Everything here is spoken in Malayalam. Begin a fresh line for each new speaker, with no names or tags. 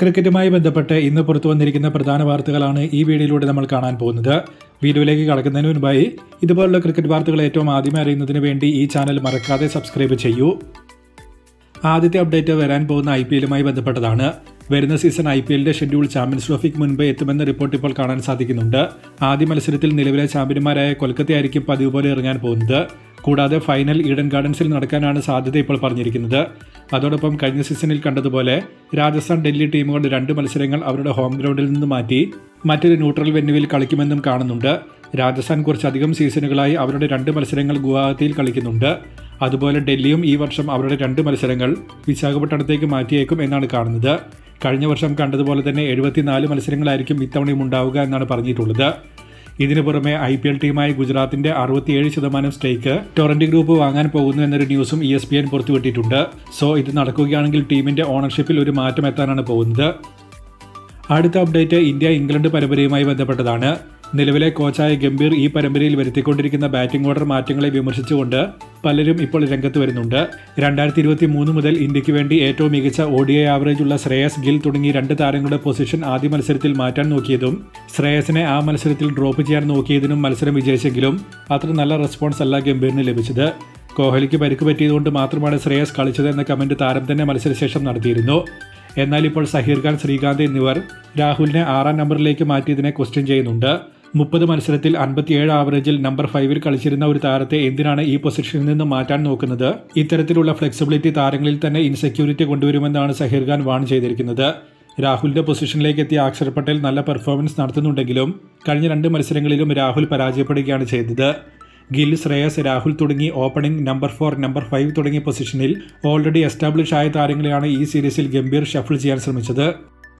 ക്രിക്കറ്റുമായി ബന്ധപ്പെട്ട് ഇന്ന് പുറത്തു വന്നിരിക്കുന്ന പ്രധാന വാർത്തകളാണ് ഈ വീഡിയോയിലൂടെ നമ്മൾ കാണാൻ പോകുന്നത്. വീഡിയോയിലേക്ക് കടക്കുന്നതിന് മുൻപായി ഇതുപോലുള്ള ക്രിക്കറ്റ് വാർത്തകൾ ഏറ്റവും ആദ്യമേ അറിയുന്നതിന് വേണ്ടി ഈ ചാനൽ മറക്കാതെ സബ്സ്ക്രൈബ് ചെയ്യൂ. ആദ്യത്തെ അപ്ഡേറ്റ് വരാൻ പോകുന്ന ഐ പി എല്ലുമായി ബന്ധപ്പെട്ടതാണ്. വരുന്ന സീസൺ ഐ പി എല്ലിന്റെ ഷെഡ്യൂൾ ചാമ്പ്യൻസ് ട്രോഫിക്ക് മുൻപ് എത്തുമെന്ന റിപ്പോർട്ട് ഇപ്പോൾ കാണാൻ സാധിക്കുന്നുണ്ട്. ആദ്യ മത്സരത്തിൽ നിലവിലെ ചാമ്പ്യന്മാരായ കൊൽക്കത്തയായിരിക്കും പതിവ് പോലെ ഇറങ്ങാൻ പോകുന്നത്. കൂടാതെ ഫൈനൽ ഈഡൻ ഗാർഡൻസിൽ നടക്കാനാണ് സാധ്യത ഇപ്പോൾ പറഞ്ഞിരിക്കുന്നത്. അതോടൊപ്പം കഴിഞ്ഞ സീസണിൽ കണ്ടതുപോലെ രാജസ്ഥാൻ ഡൽഹി ടീമുകൾ രണ്ട് മത്സരങ്ങൾ അവരുടെ ഹോം ഗ്രൗണ്ടിൽ നിന്ന് മാറ്റി മറ്റൊരു ന്യൂട്രൽ വെന്യുവിൽ കളിക്കുമെന്നും കാണുന്നുണ്ട്. രാജസ്ഥാൻ കുറച്ചധികം സീസണുകളായി അവരുടെ രണ്ട് മത്സരങ്ങൾ ഗുവാഹത്തിയിൽ കളിക്കുന്നുണ്ട്. അതുപോലെ ഡൽഹിയും ഈ വർഷം അവരുടെ രണ്ട് മത്സരങ്ങൾ വിശാഖപട്ടണത്തേക്ക് മാറ്റിയേക്കും എന്നാണ് കാണുന്നത്. കഴിഞ്ഞ വർഷം കണ്ടതുപോലെ തന്നെ എഴുപത്തിനാല് മത്സരങ്ങളായിരിക്കും ഇത്തവണയും ഉണ്ടാവുക എന്നാണ് പറഞ്ഞിട്ടുള്ളത്. ഇതിനു പുറമെ ഐ പി എൽ ടീമായ ഗുജറാത്തിന്റെ അറുപത്തിയേഴ് ശതമാനം സ്റ്റേക്ക് ടൊറന്റ് ഗ്രൂപ്പ് വാങ്ങാൻ പോകുന്നു എന്നൊരു ന്യൂസും ഇ എസ് പി എൻ പുറത്തുവിട്ടിട്ടുണ്ട്. സോ ഇത് നടക്കുകയാണെങ്കിൽ ടീമിന്റെ ഓണർഷിപ്പിൽ ഒരു മാറ്റം എത്താനാണ് പോകുന്നത്. അടുത്ത അപ്ഡേറ്റ് ഇന്ത്യ ഇംഗ്ലണ്ട് പരമ്പരയുമായി ബന്ധപ്പെട്ടതാണ്. നിലവിലെ കോച്ചായ ഗംഭീർ ഈ പരമ്പരയിൽ വരുത്തിക്കൊണ്ടിരിക്കുന്ന ബാറ്റിംഗ് ഓർഡർ മാറ്റങ്ങളെ വിമർശിച്ചുകൊണ്ട് പലരും ഇപ്പോൾ രംഗത്ത് വരുന്നുണ്ട്. രണ്ടായിരത്തി ഇരുപത്തി മൂന്ന് മുതൽ ഇന്ത്യയ്ക്ക് വേണ്ടി ഏറ്റവും മികച്ച ഓഡിയ ആവറേജ് ഉള്ള ശ്രേയസ് ഗിൽ തുടങ്ങി രണ്ട് താരങ്ങളുടെ പൊസിഷൻ ആദ്യ മത്സരത്തിൽ മാറ്റാൻ നോക്കിയതും ശ്രേയസിനെ ആ മത്സരത്തിൽ ഡ്രോപ്പ് ചെയ്യാൻ നോക്കിയതിനും മത്സരം വിജയിച്ചെങ്കിലും അത്ര നല്ല റെസ്പോൺസ് അല്ല ഗംഭീറിന് ലഭിച്ചത്. കോഹ്ലിക്ക് പരിക്ക് പറ്റിയതുകൊണ്ട് മാത്രമാണ് ശ്രേയസ് കളിച്ചത് എന്ന കമന്റ് താരം തന്നെ മത്സരശേഷം നടത്തിയിരുന്നു. എന്നാൽ ഇപ്പോൾ സഹീർ ഖാൻ ശ്രീകാന്ത് എന്നിവർ രാഹുലിനെ ആറാം നമ്പറിലേക്ക് മാറ്റിയതിനെ ക്വസ്റ്റ്യൻ ചെയ്യുന്നുണ്ട്. മുപ്പത് മത്സരത്തിൽ അൻപത്തിയേഴ് ആവറേജിൽ നമ്പർ ഫൈവിൽ കളിച്ചിരുന്ന ഒരു താരത്തെ എന്തിനാണ് ഈ പൊസിഷനിൽ നിന്ന് മാറ്റാൻ നോക്കുന്നത്? ഇത്തരത്തിലുള്ള ഫ്ലെക്സിബിലിറ്റി താരങ്ങളിൽ തന്നെ ഇൻസെക്യൂരിറ്റി കൊണ്ടുവരുമെന്നാണ് സഹീർ ഖാൻ വാൺ ചെയ്തിരിക്കുന്നത്. രാഹുലിന്റെ പൊസിഷനിലേക്ക് എത്തിയ അക്ഷർ പട്ടേൽ നല്ല പെർഫോമൻസ് നടത്തുന്നുണ്ടെങ്കിലും കഴിഞ്ഞ രണ്ട് മത്സരങ്ങളിലും രാഹുൽ പരാജയപ്പെടുകയാണ് ചെയ്തത്. ഗിൽ ശ്രേയസ് രാഹുൽ തുടങ്ങി opening number four number five തുടങ്ങിയ പൊസിഷനിൽ ഓൾറെഡി എസ്റ്റാബ്ലിഷ് ആയ താരങ്ങളെയാണ് ഈ സീരീസിൽ ഗംഭീർ ഷഫിൾ ചെയ്യാൻ ശ്രമിച്ചത്.